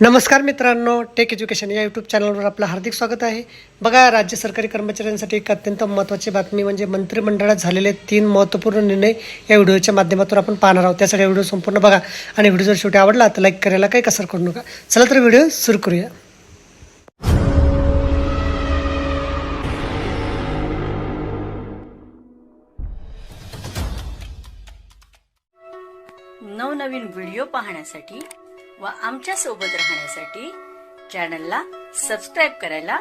नमस्कार मित्रांनो take education या यूट्यूब चॅनलवर आपलं हार्दिक स्वागत आहे. बघा राज्य सरकारी कर्मचाऱ्यांसाठी एक अत्यंत महत्त्वाची बातमी म्हणजे मंत्रिमंडळात झालेले तीन महत्त्वपूर्ण निर्णय या व्हिडिओच्या माध्यमातून आपण पाहणार आहोत. त्यासाठी व्हिडिओ संपूर्ण बघा आणि व्हिडिओ जर शेवटी आवडला तर लाईक करायला काही कसर करू नका. चला तर व्हिडिओ सुरू करूया. नवनवीन व्हिडिओ पाहण्यासाठी व आमच्यासोबत राहण्यासाठी चॅनलला सबस्क्राईब करायला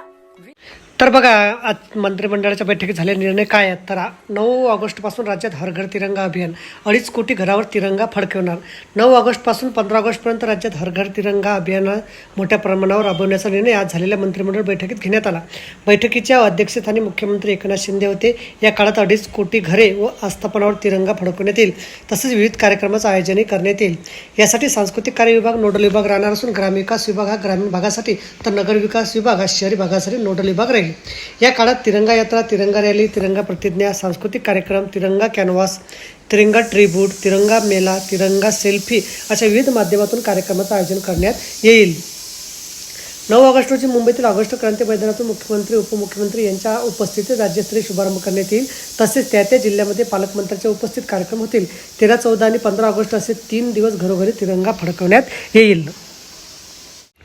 तर बघा आज मंत्रिमंडळाच्या बैठकीत झाले निर्णय काय आहेत तर नऊ ऑगस्टपासून राज्यात हर घर तिरंगा अभियान अडीच कोटी घरावर तिरंगा फडकवणार. नऊ ऑगस्टपासून पंधरा ऑगस्टपर्यंत राज्यात हर घर तिरंगा अभियान मोठ्या प्रमाणावर राबवण्याचा निर्णय आज झालेल्या मंत्रिमंडळ बैठकीत घेण्यात आला. बैठकीच्या अध्यक्षस्थानी मुख्यमंत्री एकनाथ शिंदे होते. या काळात अडीच कोटी घरे व आस्थापनावर तिरंगा फडकवण्यात येईल. तसेच विविध कार्यक्रमाचं आयोजनही करण्यात येईल. यासाठी सांस्कृतिक कार्य विभाग नोडल विभाग राहणार असून ग्रामविकास विभाग हा ग्रामीण भागासाठी तर नगर विकास विभाग हा शहरी भागासाठी नोडल विभाग राहील. या काळात तिरंगा यात्रा तिरंगा रॅली तिरंगा प्रतिज्ञा सांस्कृतिक कार्यक्रम तिरंगा कॅनव्हास तिरंगा ट्रिब्यूट तिरंगा मेला तिरंगा सेल्फी अशा विविध माध्यमातून कार्यक्रमाचं आयोजन करण्यात येईल. नऊ ऑगस्ट रोजी मुंबईतील ऑगस्ट क्रांती मैदानातून मुख्यमंत्री उपमुख्यमंत्री यांच्या उपस्थितीत राज्यस्तरीय शुभारंभ करण्यात येईल. तसेच त्या त्या जिल्ह्यामध्ये पालकमंत्र्यांच्या उपस्थित कार्यक्रम होतील. तेरा चौदा आणि पंधरा ऑगस्ट असे तीन दिवस घरोघरी तिरंगा फडकवण्यात येईल.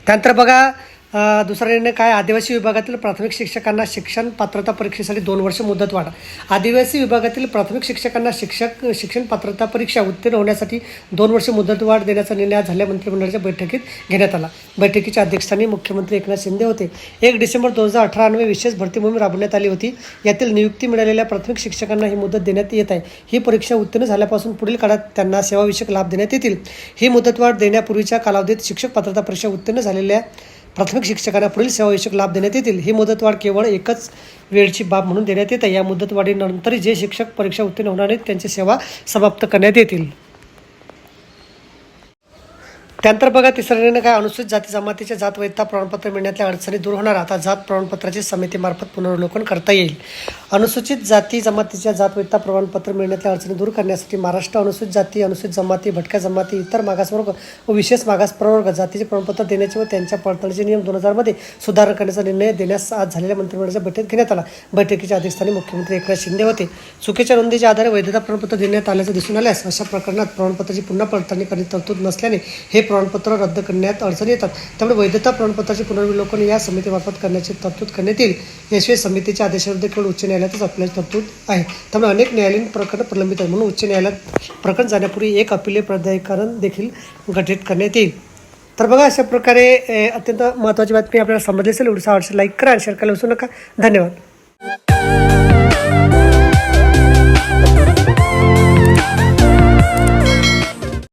त्यानंतर बघा दुसरा निर्णय काय? आदिवासी विभागातील प्राथमिक शिक्षकांना शिक्षण पात्रता परीक्षेसाठी दोन वर्ष मुदतवाढ आदिवासी विभागातील प्राथमिक शिक्षकांना शिक्षक शिक्षण पात्रता परीक्षा उत्तीर्ण होण्यासाठी दोन वर्ष मुदतवाढ देण्याचा निर्णय आज झाल्या मंत्रिमंडळाच्या बैठकीत घेण्यात आला. बैठकीच्या अध्यक्षस्थानी मुख्यमंत्री एकनाथ शिंदे होते. एक डिसेंबर दोन हजार अठरा अन्वये विशेष भरती मोहीम राबवण्यात आली होती. यातील नियुक्ती मिळालेल्या प्राथमिक शिक्षकांना ही मुदत देण्यात येत आहे. ही परीक्षा उत्तीर्ण झाल्यापासून पुढील काळात त्यांना सेवाविषयक लाभ देण्यात येतील. ही मुदतवाढ देण्यापूर्वीच्या कालावधीत शिक्षक पात्रता परीक्षा उत्तीर्ण झालेल्या प्राथमिक शिक्षकांना पुढील सेवाविषयक लाभ देण्यात येतील. ही मुदतवाढ केवळ एकच वेळची बाब म्हणून देण्यात येते या मुदतवाढीनंतर जे शिक्षक परीक्षा उत्तीर्ण होणार आहेत त्यांची सेवा समाप्त करण्यात येतील. त्यानंतर बघा तिसऱ्या निर्णय काय अनुसूचित जाती जमातीच्या जात वैधता प्रमाणपत्र मिळण्यातल्या अडचणी दूर होणार. आता जात प्रमाणपत्राची समितीमार्फत पुनर्वलोकन करता येईल. अनुसूचित जाती जमातीच्या जात वैधता प्रमाणपत्र मिळण्यातल्या अडचणी दूर करण्यासाठी महाराष्ट्र अनुसूचित जाती अनुसूचित जमाती भटक्या जमाती इतर मागासवर्ग व विशेष मागास प्रवर्ग जातीचे प्रमाणपत्र देण्याचे व त्यांच्या पडताळणीचे नियम दोन हजारमध्ये सुधारणा करण्याचा निर्णय देण्यास आज झालेल्या मंत्रिमंडळाच्या बैठकीत घेण्यात आला. बैठकीच्या अध्यक्षस्थानी मुख्यमंत्री एकनाथ शिंदे होते. चुकीच्या नोंदीच्या आधारे वैधता प्रमाणपत्र देण्यात आल्याचं दिसून आल्यास अशा प्रकरणात प्रमाणपत्राची पुन्हा पडताळणी करण्याची तरतूद नसल्याने हे प्रमाणपत्र रद्द करण्यात अडचणी येतात. त्यामुळे वैधता प्रमाणपत्राचे पुनर्विलोकन या समितीमार्फत करण्याची तरतूद करण्यात येईल. याशिवाय समितीच्या आदेशाविरुद्ध केवळ उच्च न्यायालयातच आपल्याला तरतूद आहे. त्यामुळे अनेक न्यायालयीन प्रकरण प्रलंबित आहेत. म्हणून उच्च न्यायालयात प्रकरण जाण्यापूर्वी एक अपिले प्राधिकरण देखील गठीत करण्यात येईल. तर बघा अशा प्रकारे अत्यंत महत्त्वाची बातमी आपल्याला समजली असेल. एवढं आवडसे लाईक करा आणि शेअर करायला विसरू नका. धन्यवाद.